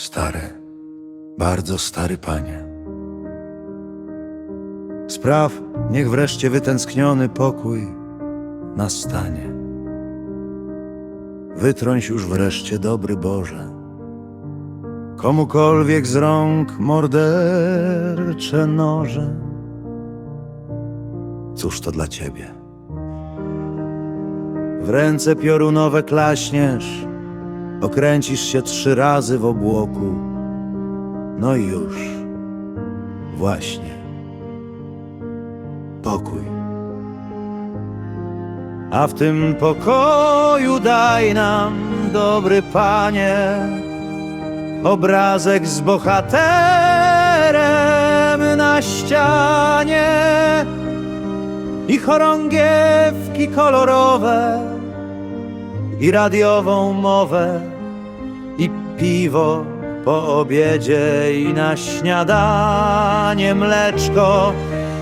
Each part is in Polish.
Stary, bardzo stary panie. Spraw, niech wreszcie wytęskniony pokój nastanie. Wytrąć już wreszcie, dobry Boże, komukolwiek z rąk mordercze noże. Cóż to dla ciebie? W ręce piorunowe klaśniesz, okręcisz się trzy razy w obłoku. No i już, właśnie, pokój. A w tym pokoju daj nam, dobry panie, obrazek z bohaterem na ścianie i chorągiewki kolorowe i radiową mowę i piwo po obiedzie i na śniadanie mleczko,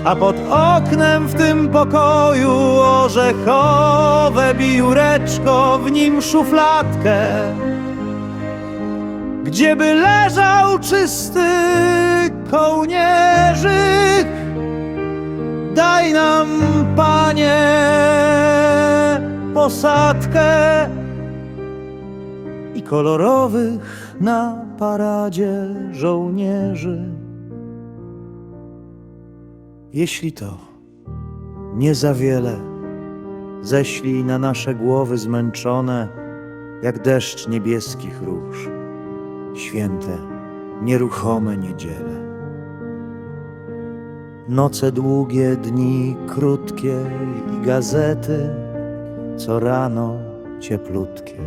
a pod oknem w tym pokoju orzechowe biureczko, w nim szufladkę, gdzieby leżał czysty kołnierzyk. Daj nam, panie, posadkę i kolorowych na paradzie żołnierzy. Jeśli to nie za wiele, ześlij na nasze głowy zmęczone, jak deszcz niebieskich róż, święte, nieruchome niedziele. Noce długie, dni krótkie i gazety co rano cieplutkie.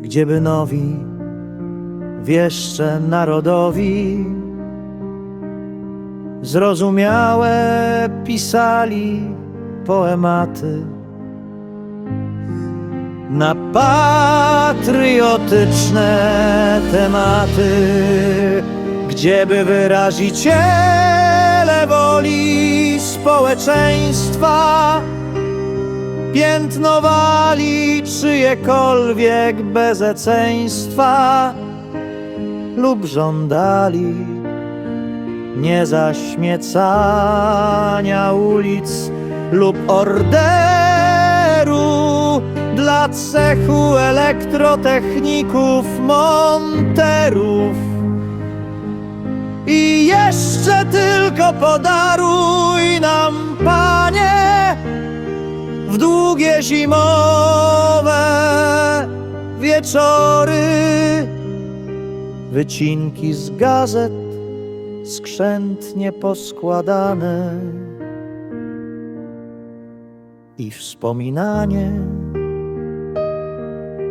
Gdzieby nowi wieszcze narodowi zrozumiałe pisali poematy na patriotyczne tematy, gdzieby wyraziciele woli społeczeństwa piętnowali czyjekolwiek bezeceństwa lub żądali niezaśmiecania ulic lub orderu dla cechu elektrotechników monterów. I jeszcze tylko podaruj nam, panie, w długie zimowe wieczory. Wycinki z gazet skrzętnie poskładane i wspominanie,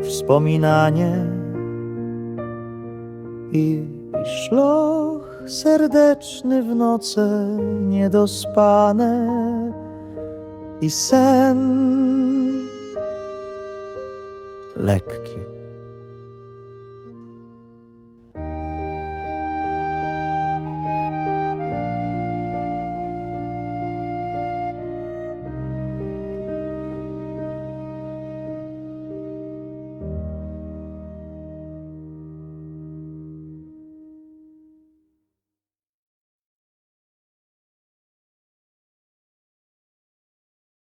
wspominanie i szloch serdeczny w noce niedospane i sen lekki.